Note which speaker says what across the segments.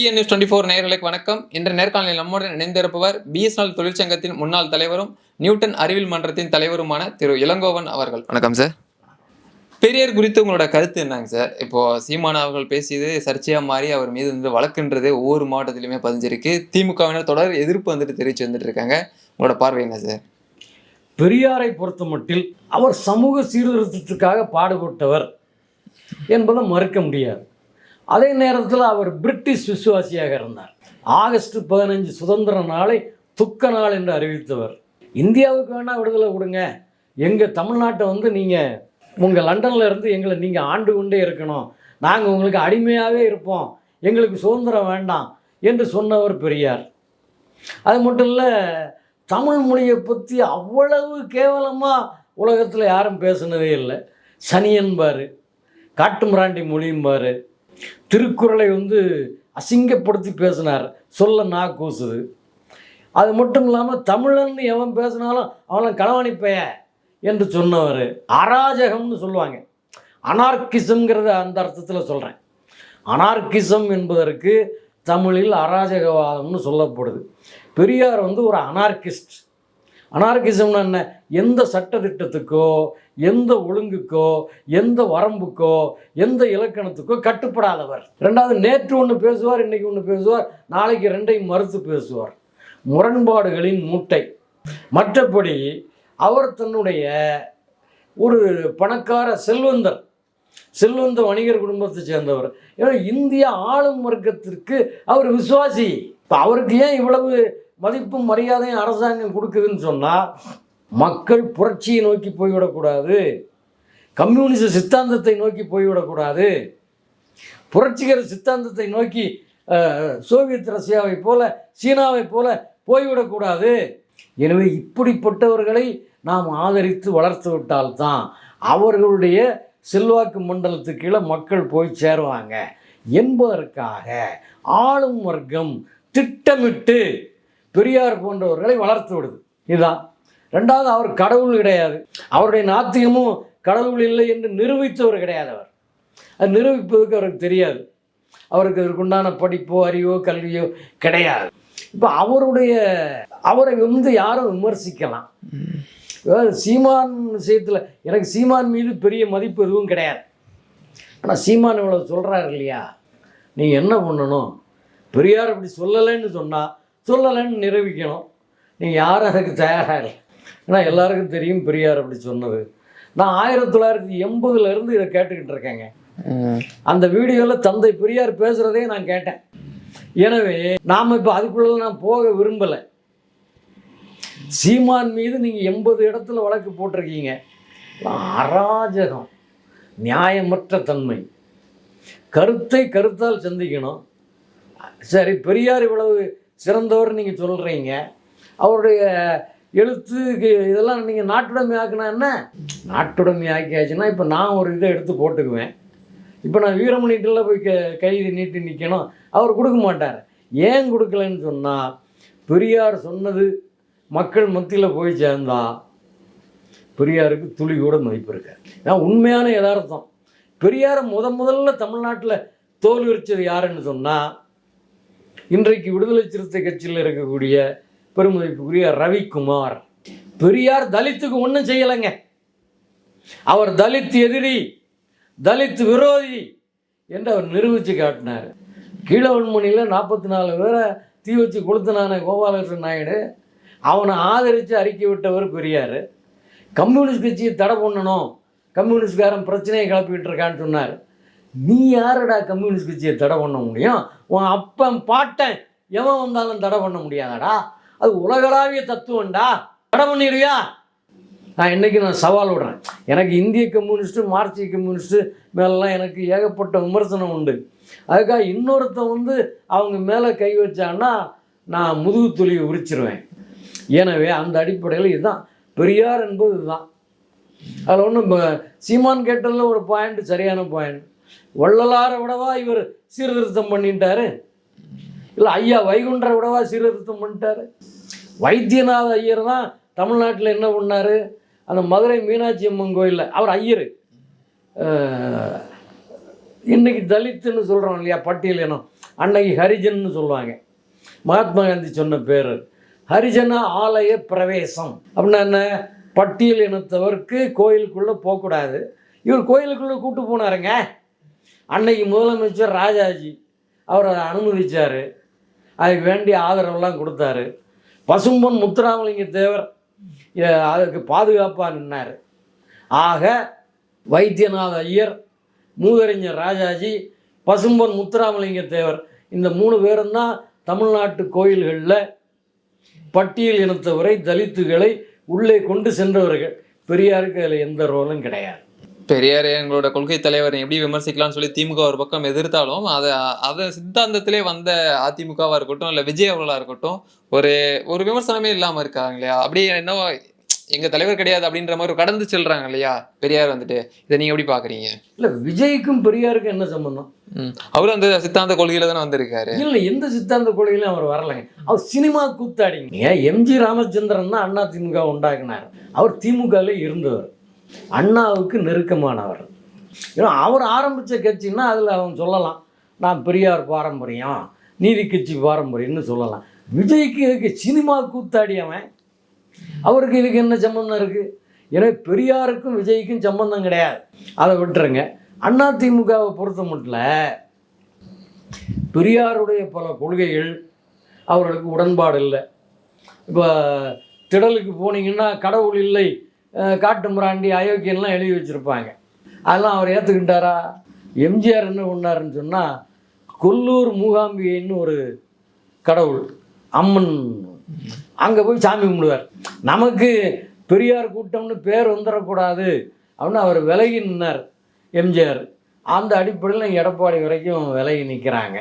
Speaker 1: TN news twenty four நேயர்களுக்கு வணக்கம். இன்று நேர்காணலில் நம்முடன் இணைந்திருப்பவர் பிஎஸ்என்எல் தொழிற்சங்கத்தின் முன்னாள் தலைவரும் நியூட்டன் அறிவியல் மன்றத்தின் தலைவருமான திரு இளங்கோவன் அவர்கள். வணக்கம் சார். பெரியார் குறித்து உங்களோட கருத்து என்னங்க சார்? இப்போ சீமான் அவர்கள் பேசியது சர்ச்சையாக மாறி அவர் மீது வந்து வழக்குன்றது ஒவ்வொரு மாவட்டத்திலுமே பதிஞ்சிருக்கு. திமுகவினர் தொடர் எதிர்ப்பு வந்துட்டு தெரிவித்து வந்துட்டு இருக்காங்க. உங்களோட பார்வை என்ன சார்?
Speaker 2: பெரியாரை பொறுத்த மட்டில் அவர் சமூக சீர்திருத்தத்துக்காக பாடுபட்டவர் என்பதை மறுக்க முடியாது. அதே நேரத்தில் அவர் பிரிட்டிஷ் விசுவாசியாக இருந்தார். ஆகஸ்ட் பதினஞ்சு சுதந்திர நாளை துக்க நாள் என்று அறிவித்தவர். இந்தியாவுக்கு வேணால் விடுதலை கொடுங்க. எங்கள் தமிழ்நாட்டை வந்து நீங்கள் உங்கள் லண்டனில் இருந்து எங்களை நீங்கள் ஆண்டு கொண்டே இருக்கணும். நாங்கள் உங்களுக்கு அடிமையாகவே இருப்போம். எங்களுக்கு சுதந்திரம் வேண்டாம் என்று சொன்னவர் பெரியார். அது மட்டும் இல்லை தமிழ் மொழியை பற்றி அவ்வளவு கேவலமாக உலகத்தில் யாரும் பேசுனதே இல்லை. சனியன்பார் காட்டுமிராண்டி மொழியும்பார் திருக்குறளை வந்து அசிங்கப்படுத்தி பேசினார். சொல்ல நா கூசுது. அது மட்டும் இல்லாமல் தமிழன் எவன் பேசினாலும் அவனை களவாணி என்று சொன்னவர். அராஜகம்னு சொல்லுவாங்க. அனார்கிசம்ங்கிறத அந்த அர்த்தத்தில் சொல்கிறேன் அனார்கிசம் என்பதற்கு தமிழில் அராஜகவாதம்னு சொல்லப்படுது. பெரியார் வந்து ஒரு அனார்கிஸ்ட் அனார்கிசம்னு என்ன? எந்த சட்டத்திட்டத்துக்கோ எந்த ஒழுங்குக்கோ எந்த வரம்புக்கோ எந்த இலக்கணத்துக்கோ கட்டுப்படாதவர். ரெண்டாவது நேற்று ஒன்று பேசுவார் இன்றைக்கி ஒன்று பேசுவார் நாளைக்கு ரெண்டையும் மறுத்து பேசுவார். முரண்பாடுகளின் மூட்டை. மற்றபடி அவர் தன்னுடைய ஒரு பணக்கார செல்வந்தர். செல்வந்த வணிகர் குடும்பத்தை சேர்ந்தவர். ஏன்னா இந்திய ஆளும் வர்க்கத்திற்கு அவர் விசுவாசி. இப்போ அவருக்கு ஏன் இவ்வளவு மதிப்பும் மரியாதையும் அரசாங்கம் கொடுக்குதுன்னு சொன்னால் மக்கள் புரட்சியை நோக்கி போய்விடக்கூடாது. கம்யூனிச சித்தாந்தத்தை நோக்கி போய்விடக்கூடாது. புரட்சிகர சித்தாந்தத்தை நோக்கி சோவியத் ரஷ்யாவை போல சீனாவை போல போய்விடக்கூடாது. எனவே இப்படிப்பட்டவர்களை நாம் ஆதரித்து வளர்த்து விட்டால்தான் அவர்களுடைய செல்வாக்கு மண்டலத்துக்கு கீழே மக்கள் போய் சேருவாங்க. என்பதற்காக ஆளும் வர்க்கம் திட்டமிட்டு பெரியார் போன்றவர்களை வளர்த்து விடுது. இதுதான். ரெண்டாவது அவர் கடவுள் கிடையாது. அவருடைய நாத்திகமும் கடவுள் இல்லை என்று நிரூபித்தவர் கிடையாது அவர். அது நிரூபிப்பதற்கு அவருக்கு தெரியாது. அவருக்கு அதற்குண்டான படிப்போ அறிவோ கல்வியோ கிடையாது. இப்போ அவருடைய அவரை வந்து யாரும் விமர்சிக்கலாம். சீமான் விஷயத்தில் எனக்கு சீமான் மீது பெரிய மதிப்பு எதுவும் கிடையாது. ஆனால் சீமான் இவ்வளோ சொல்கிறாரு இல்லையா? நீங்கள் என்ன பண்ணணும்? பெரியார் அப்படி சொல்லலைன்னு சொன்னால் சொல்லலைன்னு நிரூபிக்கணும். நீங்கள் யாரும் அதுக்கு தயாராக இல்லை. ஏன்னா எல்லாருக்கும் தெரியும் பெரியார் அப்படி சொன்னது. நான் ஆயிரத்தி தொள்ளாயிரத்தி எண்பதுலேருந்து இதை கேட்டுக்கிட்டு இருக்கேங்க. அந்த வீடியோவில் தந்தை பெரியார் பேசுகிறதே நான் கேட்டேன். எனவே நாம் இப்போ அதுக்குள்ள நான் போக விரும்பலை. சீமான் மீது நீங்கள் எண்பது இடத்துல வழக்கு போட்டிருக்கீங்க. அராஜகம். நியாயமற்ற தன்மை. கருத்தை கருத்தால் சந்திக்கணும். சரி பெரியார் இவ்வளவு சிறந்தவர் நீங்கள் சொல்கிறீங்க அவருடைய எழுத்து கி- இதெல்லாம் நீங்கள் நாட்டுடைமை ஆக்கினா என்ன? நாட்டுடைமை ஆக்கியாச்சுன்னா இப்போ நான் ஒரு இதை எடுத்து போட்டுக்குவேன். இப்போ நான் வீரமணிட்டில் போய் க கைது நீட்டி நிற்கணும் அவர் கொடுக்க மாட்டார். ஏன் கொடுக்கலன்னு சொன்னால் பெரியார் சொன்னது மக்கள் மத்தியில் போய் சேர்ந்தா பெரியாருக்கு துளி கூட மதிப்பு இருக்காது. ஏன்னா உண்மையான யதார்த்தம். பெரியாரை முத முதல்ல தமிழ்நாட்டில் தோல் விரிச்சது யாருன்னு சொன்னால் இன்றைக்கு விடுதலை சிறுத்தை கட்சியில் இருக்கக்கூடிய பெருமதிப்புக்குரிய ரவிக்குமார். பெரியார் தலித்துக்கு ஒன்றும் செய்யலைங்க. அவர் தலித் எதிரி தலித் விரோதி என்று அவர் நிரூபித்து காட்டினார். கீழவன்மணியில் நாற்பத்தி நாலு பேரை தீ வச்சு கொளுத்தினான கோபாலகிருஷ்ணன் நாயுடு. அவனை ஆதரித்து அறிக்கை விட்டவர் பெரியார். கம்யூனிஸ்ட் கட்சியை தடை பண்ணணும். கம்யூனிஸ்ட்காரன் பிரச்சனையை கிளப்பிக்கிட்டு இருக்கான்னு சொன்னார். நீ யாருடா கம்யூனிஸ்ட் கட்சியை தடை பண்ண முடியும்? உன் அப்பன் பாட்டன் எவன் வந்தாலும் தடை பண்ண முடியாதாடா? அது உலகளாவிய தத்துவம்டா. படம் பண்ணிடுவியா நான் இன்றைக்கி நான் சவால் விடுறேன். எனக்கு இந்திய கம்யூனிஸ்ட்டு மார்க்சிய கம்யூனிஸ்ட்டு மேலெலாம் எனக்கு ஏகப்பட்ட விமர்சனம் உண்டு. அதுக்காக இன்னொருத்தன் வந்து அவங்க மேலே கை வச்சான்னா நான் முதுகு துளியை உரிச்சிருவேன். எனவே அந்த அடிப்படையில் இதுதான். பெரியார் என்பது இதுதான். அதில் ஒன்றும் சீமான் கேட்டதில் ஒரு பாயிண்ட் சரியான பாயிண்ட் வள்ளலாரை விடவா இவர் சீர்திருத்தம் பண்ணிட்டாரு? இல்லை ஐயா வைகுண்டரை விடவா சீர்திருத்தம் பண்ணிட்டாரு. வைத்தியநாத ஐயர் தான் தமிழ்நாட்டில் என்ன பண்ணார்? அந்த மதுரை மீனாட்சி அம்மன் கோயிலில் அவர் ஐயர். இன்றைக்கி இன்னைக்கு தலித்துன்னு சொல்கிறோம் இல்லையா பட்டியல் இனம். அன்னைக்கு ஹரிஜன்னு சொல்லுவாங்க. மகாத்மா காந்தி சொன்ன பேர். ஹரிஜன ஆலய பிரவேசம். அப்படின்னா என்ன? பட்டியல் இனத்தவருக்கு கோயிலுக்குள்ளே போகக்கூடாது. இவர் கோயிலுக்குள்ளே கூப்பிட்டு போனாருங்க. அன்னைக்கு முதலமைச்சர் ராஜாஜி அவரை அனுமதிச்சார். அதுக்கு வேண்டிய ஆதரவெல்லாம் கொடுத்தாரு. பசும்பொன் முத்துராமலிங்க தேவர் அதுக்கு பாதுகாப்பாக நின்னார். ஆக வைத்தியநாத ஐயர் மூதறிஞர் ராஜாஜி பசும்பொன் முத்துராமலிங்க தேவர் இந்த மூணு பேரும் தான் தமிழ்நாட்டு கோயில்களில் பட்டியல் இனத்தவரை தலித்துகளை உள்ளே கொண்டு சென்றவர்கள். பெரியாருக்கு அதில் எந்த ரோலும் கிடையாது.
Speaker 1: பெரியார் எங்களோட கொள்கை தலைவர் எப்படி விமர்சிக்கலாம்னு சொல்லி திமுக ஒரு பக்கம் எதிர்த்தாலும் அதை அதை சித்தாந்தத்திலே வந்த அதிமுகவா இருக்கட்டும் இல்ல விஜய் அவர்களா இருக்கட்டும் ஒரு ஒரு விமர்சனமே இல்லாம இருக்காங்க இல்லையா? அப்படியே என்னவோ எங்க தலைவர் கிடையாது அப்படின்ற மாதிரி கடந்து செல்றாங்க இல்லையா? பெரியார் வந்துட்டு. இதை நீங்க எப்படி பாக்குறீங்க?
Speaker 2: இல்லை விஜய்க்கும் பெரியாருக்கும் என்ன சம்பந்தம்?
Speaker 1: ம். அவரும் அந்த சித்தாந்த கொள்கையில தானே வந்திருக்காரு.
Speaker 2: இல்லை எந்த சித்தாந்த கொள்கையிலும் அவர் வரலைங்க அவர் சினிமா கூத்தாடிங்க. எம்ஜி ராமச்சந்திரன் தான் அண்ணா திமுக உண்டாக்குனார். அவர் திமுகவில் இருந்தவர். அண்ணாவுக்கு நெருக்கமானவர். ஏன்னா அவர் ஆரம்பித்த கட்சின்னா அதில் அவன் சொல்லலாம் நான் பெரியார் பாரம்பரியம் நீதி கட்சி பாரம்பரியம்னு சொல்லலாம். விஜய்க்கு இதுக்கு சினிமா கூத்தாடி அவன். அவருக்கு இதுக்கு என்ன சம்பந்தம் இருக்குது எனவே பெரியாருக்கும் விஜய்க்கும் சம்பந்தம் கிடையாது. அதை விட்டுருங்க. அண்ணா திமுகவை பொறுத்த மட்டும் பெரியாருடைய பல கொள்கைகள் அவர்களுக்கு உடன்பாடு இல்லை. இப்போ திடலுக்கு போனீங்கன்னா கடவுள் இல்லை காட்டு மிராண்டி அயோக்கியன்லாம் எழுதி வச்சுருப்பாங்க. அதெல்லாம் அவர் ஏற்றுக்கிட்டாரா எம்ஜிஆர் என்ன பண்ணாருன்னு சொன்னால் கொல்லூர் மூகாம்பிகைன்னு ஒரு கடவுள் அம்மன். அங்கே போய் சாமி கும்பிடுவார். நமக்கு பெரியார் கூட்டம்னு பேர் வந்துடக்கூடாது அப்படின்னு அவர் விலகி நின்னார் எம்ஜிஆர். அந்த அடிப்படையில் எடப்பாடி வரைக்கும் விலகி நிற்கிறாங்க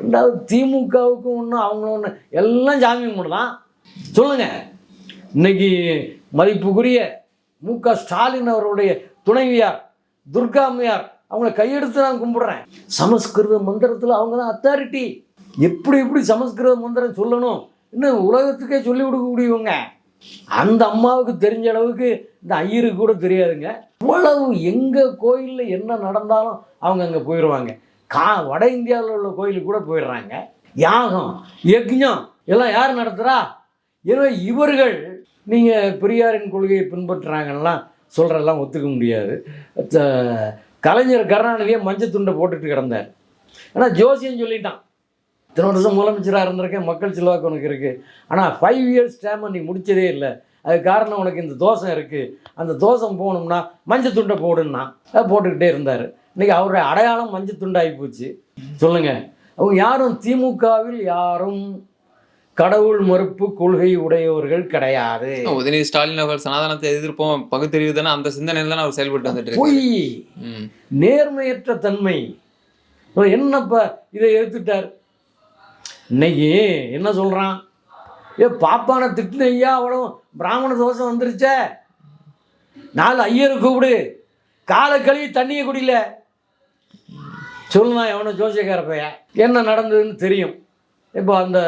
Speaker 2: ரெண்டாவது திமுகவுக்கும் ஒன்றும் அவங்களும் ஒன்று எல்லாம் சாமி கும்பிடலாம். சொல்லுங்கள் இன்னைக்கு மதிப்புக்குரிய மு க. ஸ்டாலின் அவருடைய துணைவியார் துர்கா அம்மையார் அவங்கள கையெடுத்து நான் கும்பிடுறேன். சமஸ்கிருத மந்திரத்தில் அவங்க தான் அத்தாரிட்டி எப்படி எப்படி சமஸ்கிருத மந்திரம் சொல்லணும்? இன்னும் உலகத்துக்கே சொல்லி கொடுக்கக்கூடியவங்க அந்த அம்மாவுக்கு தெரிஞ்ச அளவுக்கு இந்த ஐயருக்கு கூட தெரியாதுங்க. இவ்வளவு எங்கள் கோயிலில் என்ன நடந்தாலும் அவங்க அங்கே போயிடுவாங்க கா வட இந்தியாவில் உள்ள கோயிலுக்கு கூட போயிடுறாங்க. யாகம் யக்ஞம் எல்லாம் யார் நடத்துகிறா எனவே இவர்கள் நீங்கள் பெரியாரின் கொள்கையை பின்பற்றுறாங்கலாம் சொல்கிறதெல்லாம் ஒத்துக்க முடியாது. கலைஞர் கருணாநிதியே மஞ்சள் துண்டை போட்டுட்டு கிடந்தார். ஆனால் ஜோசியம் சொல்லிட்டான். இத்தனை வருஷம் முதலமைச்சராக இருந்திருக்கேன் மக்கள் செல்வாக்கு உனக்கு இருக்குது ஆனால் ஃபைவ் இயர்ஸ் டேம் நீ முடிச்சதே இல்லை. அது காரணம் உனக்கு இந்த தோஷம் இருக்குது அந்த தோஷம் போகணும்னா மஞ்சள் துண்டை போடுன்னா அதை போட்டுக்கிட்டே இருந்தார். இன்றைக்கி அவருடைய அடையாளம் மஞ்சள் துண்டாகி போச்சு. சொல்லுங்கள் அவங்க யாரும் திமுகவில் யாரும் கடவுள் மறுப்பு கொள்கை உடையவர்கள் கிடையாது.
Speaker 1: உதயநிதி ஸ்டாலின் அவர்கள் சனாதனத்தை எதிர்ப்போம் பகுத்தறிவு தானே அந்த சிந்தனையில தானே அவர் செயல்பட்டு வந்துட்டு
Speaker 2: பொய். நேர்மையற்ற தன்மை. என்னப்பா இதை எடுத்துட்டார்? இன்னைக்கு என்ன சொல்கிறான் ஏ பாப்பானை திட்டின ஐயா அவ்வளோ பிராமண தோஷம் வந்துருச்சே. நாலு ஐயரை கூப்பிடு. காலை கழுவி தண்ணியை குடியில. சொல்லுனா எவனோ ஜோசியக்கார பையன். என்ன நடந்ததுன்னு தெரியும். இப்போ அந்த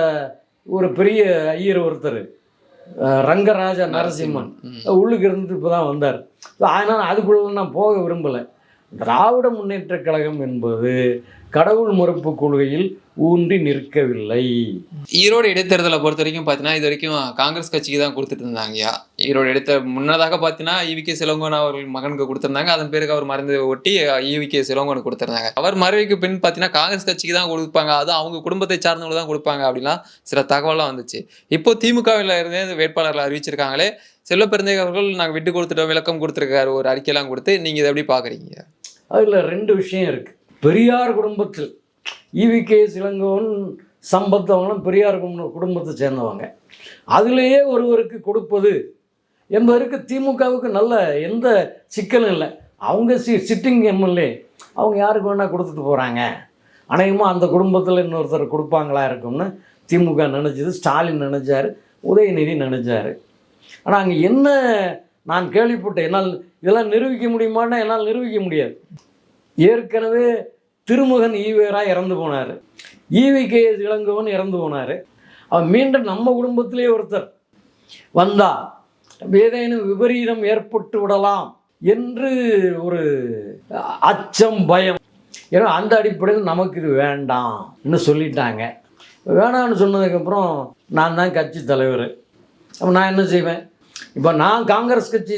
Speaker 2: ஒரு பெரிய ஐயர் ஒருத்தர் ரங்கராஜ நரசிம்மன். உள்ளுக்கு இருந்துட்டு இப்போ தான் வந்தார். அதனால் அதுக்குள்ள நான் போக விரும்பலை. திராவிட முன்னேற்ற கழகம் என்பது கடவுள் மறுப்பு கொள்கையில் ஊன்றி நிற்கவில்லை.
Speaker 1: ஈரோடு இடைத்தேர்தலை பொறுத்த வரைக்கும் பார்த்தீங்கன்னா இது வரைக்கும் காங்கிரஸ் கட்சிக்கு தான் கொடுத்துட்டு இருந்தாங்கய்யா. ஈரோடு இடைத்த முன்னதாக பார்த்தீங்கன்னா ஈவிகே சிலங்கோன் அவர்கள் மகனுக்கு கொடுத்திருந்தாங்க. அதன் பிறகு அவர் மறைந்து ஒட்டி ஈவிகே சிலங்கோனுக்கு கொடுத்திருந்தாங்க. அவர் மறைவுக்கு பின் பார்த்தீங்கன்னா காங்கிரஸ் கட்சிக்கு தான் கொடுப்பாங்க. அது அவங்க குடும்பத்தை சார்ந்தவங்க தான் கொடுப்பாங்க அப்படிலாம் சில தகவலாம் வந்துச்சு. இப்போ திமுகவில் இருந்தே வேட்பாளர்கள் அறிவிச்சிருக்காங்களே செல்வ அவர்கள் நாங்கள் விட்டு கொடுத்துட்டோம் விளக்கம் கொடுத்துருக்காரு ஒரு அறிக்கையெல்லாம் கொடுத்து நீங்கள் இதை எப்படி பார்க்குறீங்க
Speaker 2: அதில் ரெண்டு விஷயம் இருக்குது பெரியார் குடும்பத்தில் ஈவிகே சிலங்கோன் சம்பத்தவங்களும் பெரியார் குடும்பத்தை சேர்ந்தவங்க. அதிலேயே ஒருவருக்கு கொடுப்பது என்பதற்கு திமுகவுக்கு நல்ல எந்த சிக்கலும் இல்லை. அவங்க சி சிட்டிங் எம்எல்ஏ அவங்க யாருக்கு வேணால் கொடுத்துட்டு போகிறாங்க அநேகமாக அந்த குடும்பத்தில் இன்னொருத்தர் கொடுப்பாங்களா இருக்கும்னு திமுக நினச்சிது ஸ்டாலின் நினச்சார் உதயநிதி நினச்சார். ஆனால் அங்கே என்ன நான் கேள்விப்பட்டேன் என்னால் இதெல்லாம் நிரூபிக்க முடியுமான்னா என்னால் நிரூபிக்க முடியாது. ஏற்கனவே திருமுகன் ஈவேரா இறந்து போனார். ஈவி கே இளங்கோவன் இறந்து போனார். அவன் மீண்டும் நம்ம குடும்பத்திலே ஒருத்தர். வந்தா ஏதேனும் விபரீதம் ஏற்பட்டு விடலாம் என்று ஒரு அச்சம் பயம். ஏன்னா அந்த அடிப்படையில் நமக்கு இது வேண்டாம்னு சொல்லிட்டாங்க. வேணாம்னு சொன்னதுக்கப்புறம் நான் தான் கட்சி தலைவர். அப்போ நான் என்ன செய்வேன்? இப்போ நான் காங்கிரஸ் கட்சி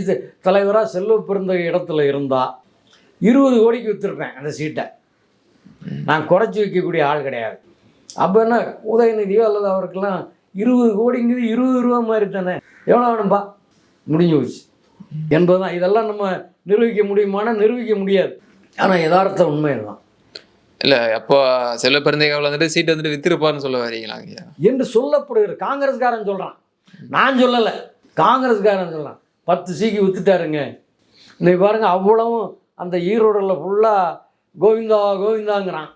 Speaker 2: தலைவராக செல்வ பிறந்த இடத்துல இருந்தால் இருபது கோடிக்கு விற்றுருப்பேன் அந்த சீட்டை. நான் குறைச்சி வைக்கக்கூடிய ஆள் கிடையாது. அப்போ என்ன உதயநிதியோ அல்லது அவருக்கெல்லாம் இருபது கோடிங்கிறது இருபது ரூபா மாதிரி தானே? எவ்வளோ வேணும்பா முடிஞ்சு போச்சு. என்பதுதான். இதெல்லாம் நம்ம நிரூபிக்க முடியுமானா நிரூபிக்க முடியாது. ஆனால் யதார்த்த உண்மை இதுதான்
Speaker 1: இல்ல அப்போ செல்வ பெருந்தைகாவில் வந்துட்டு சீட் வந்துட்டு வித்திருப்பார்னு சொல்ல வரீங்களா
Speaker 2: என்று சொல்லப்படுகிற காங்கிரஸ்காரன் சொல்கிறான் நான் சொல்லலை. காங்கிரஸ்காரன் சொல்கிறான் பத்து சீக்கி வித்துட்டாருங்க. இன்னைக்கு பாருங்க அவ்வளவும் அந்த ஈரோடில் ஃபுல்லாக கோவிந்தா கோவிந்தாங்கிறான்.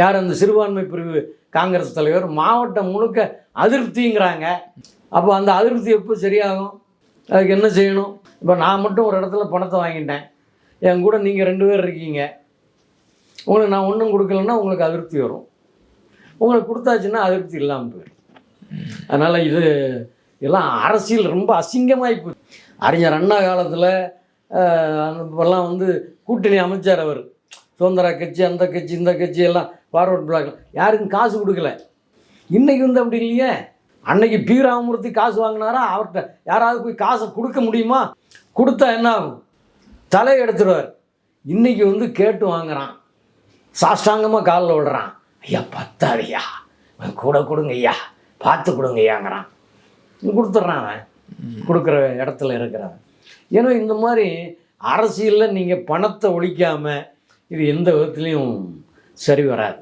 Speaker 2: யார்? அந்த சிறுபான்மை பிரிவு காங்கிரஸ் தலைவர். மாவட்டம் முழுக்க அதிருப்திங்கிறாங்க. அப்போ அந்த அதிருப்தி எப்போ சரியாகும்? அதுக்கு என்ன செய்யணும்? இப்போ நான் மட்டும் ஒரு இடத்துல பணத்தை வாங்கிட்டேன். என் கூட நீங்கள் ரெண்டு பேர் இருக்கீங்க. உங்களுக்கு நான் ஒன்றும் கொடுக்கலன்னா உங்களுக்கு அதிருப்தி வரும். உங்களுக்கு கொடுத்தாச்சுன்னா அதிருப்தி இல்லாமல் போயிடும். அதனால் இது எல்லாம் அரசியல் ரொம்ப அசிங்கமாகி போச்சு. அறிஞர் அண்ணா காலத்தில் இப்போல்லாம் வந்து கூட்டணி அமைச்சார் அவர். சுதந்திர கட்சி அந்த கட்சி இந்த கட்சி எல்லாம் ஃபார்வர்ட் பிளாக் யாருக்கும் காசு கொடுக்கல. இன்றைக்கி வந்து அப்படி இல்லையே? அன்னைக்கு பி. ராமமூர்த்தி காசு வாங்கினாரா? அவர்கிட்ட யாராவது போய் காசை கொடுக்க முடியுமா? கொடுத்தா என்ன ஆகும்? தலையை எடுத்துடுவார் இன்றைக்கி வந்து கேட்டு வாங்குறான். சாஷ்டாங்கமாக காலில் விடுறான் ஐயா பத்தாதையா கூட கொடுங்க ஐயா பார்த்து கொடுங்க ஐயாங்கிறான் கொடுத்துட்றான் அவன். கொடுக்குற இடத்துல இருக்கிறவன். ஏன்னா இந்த மாதிரி அரசியலில் நீங்கள் பணத்தை ஒழிக்காமல் இது எந்த விதத்துலேயும் சரி வராது.